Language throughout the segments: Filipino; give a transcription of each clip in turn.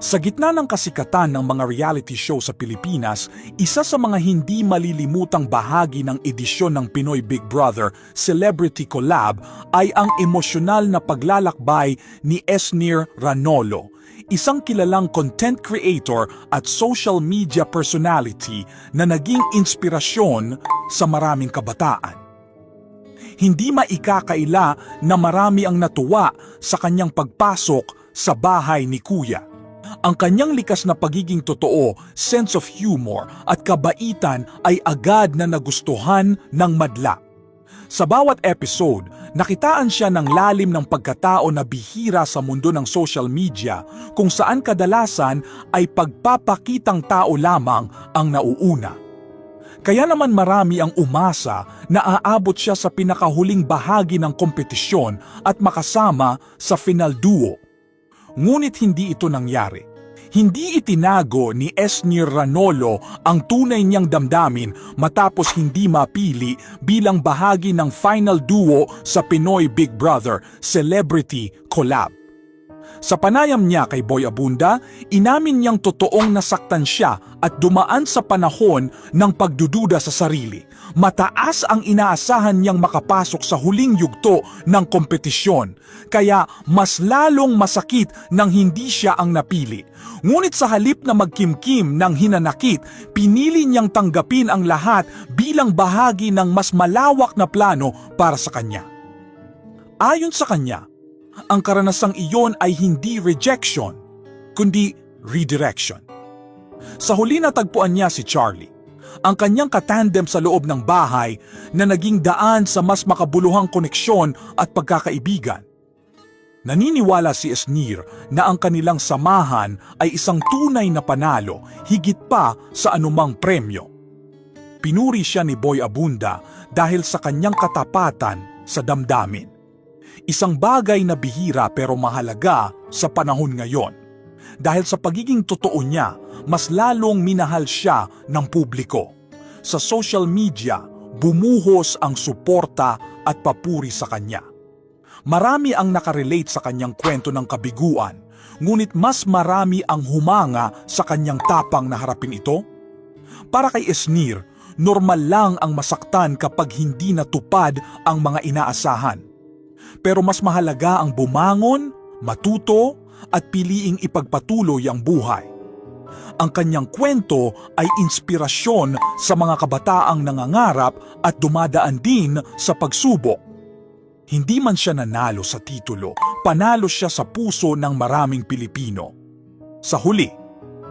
Sa gitna ng kasikatan ng mga reality show sa Pilipinas, isa sa mga hindi malilimutang bahagi ng edisyon ng Pinoy Big Brother Celebrity Collab ay ang emosyonal na paglalakbay ni Esnir Ranolo, isang kilalang content creator at social media personality na naging inspirasyon sa maraming kabataan hindi maikakaila na marami ang natuwa sa kanyang pagpasok sa bahay ni Kuya. Ang kanyang likas na pagiging totoo, sense of humor at kabaitan ay agad na nagustuhan ng madla. Sa bawat episode, nakitaan siya ng lalim ng pagkatao na bihira sa mundo ng social media kung saan kadalasan ay pagpapakitang tao lamang ang nauuna. Kaya naman marami ang umasa na aabot siya sa pinakahuling bahagi ng kompetisyon at makasama sa final duo. Ngunit hindi ito nangyari. Hindi itinago ni Esnir Ranolo ang tunay niyang damdamin matapos hindi mapili bilang bahagi ng final duo sa Pinoy Big Brother Celebrity Collab. Sa panayam niya kay Boy Abunda, inamin niyang totoong nasaktan siya at dumaan sa panahon ng pagdududa sa sarili. Mataas ang inaasahan niyang makapasok sa huling yugto ng kompetisyon, kaya mas lalong masakit nang hindi siya ang napili. Ngunit sa halip na magkimkim ng hinanakit, pinili niyang tanggapin ang lahat bilang bahagi ng mas malawak na plano para sa kanya. Ayon sa kanya, ang karanasang iyon ay hindi rejection, kundi redirection. Sa huli natagpuan niya si Charlie, ang kanyang katandem sa loob ng bahay na naging daan sa mas makabuluhang koneksyon at pagkakaibigan. Naniniwala si Esnir na ang kanilang samahan ay isang tunay na panalo higit pa sa anumang premyo. Pinuri siya ni Boy Abunda dahil sa kanyang katapatan sa damdamin. Isang bagay na bihira pero mahalaga sa panahon ngayon. Dahil sa pagiging totoo niya, mas lalong minahal siya ng publiko. Sa social media, bumuhos ang suporta at papuri sa kanya. Marami ang nakarelate sa kanyang kwento ng kabiguan, ngunit mas marami ang humanga sa kanyang tapang na harapin ito. Para kay Esnir, normal lang ang masaktan kapag hindi natupad ang mga inaasahan pero mas mahalaga ang bumangon, matuto, at piliing ipagpatuloy ang buhay. Ang kanyang kwento ay inspirasyon sa mga kabataang nangangarap at dumadaan din sa pagsubok. Hindi man siya nanalo sa titulo, panalo siya sa puso ng maraming Pilipino. Sa huli,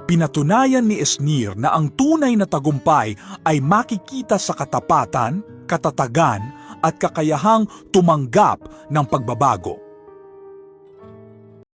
pinatunayan ni Esnir na ang tunay na tagumpay ay makikita sa katapatan, katatagan at kakayahang tumanggap ng pagbabago.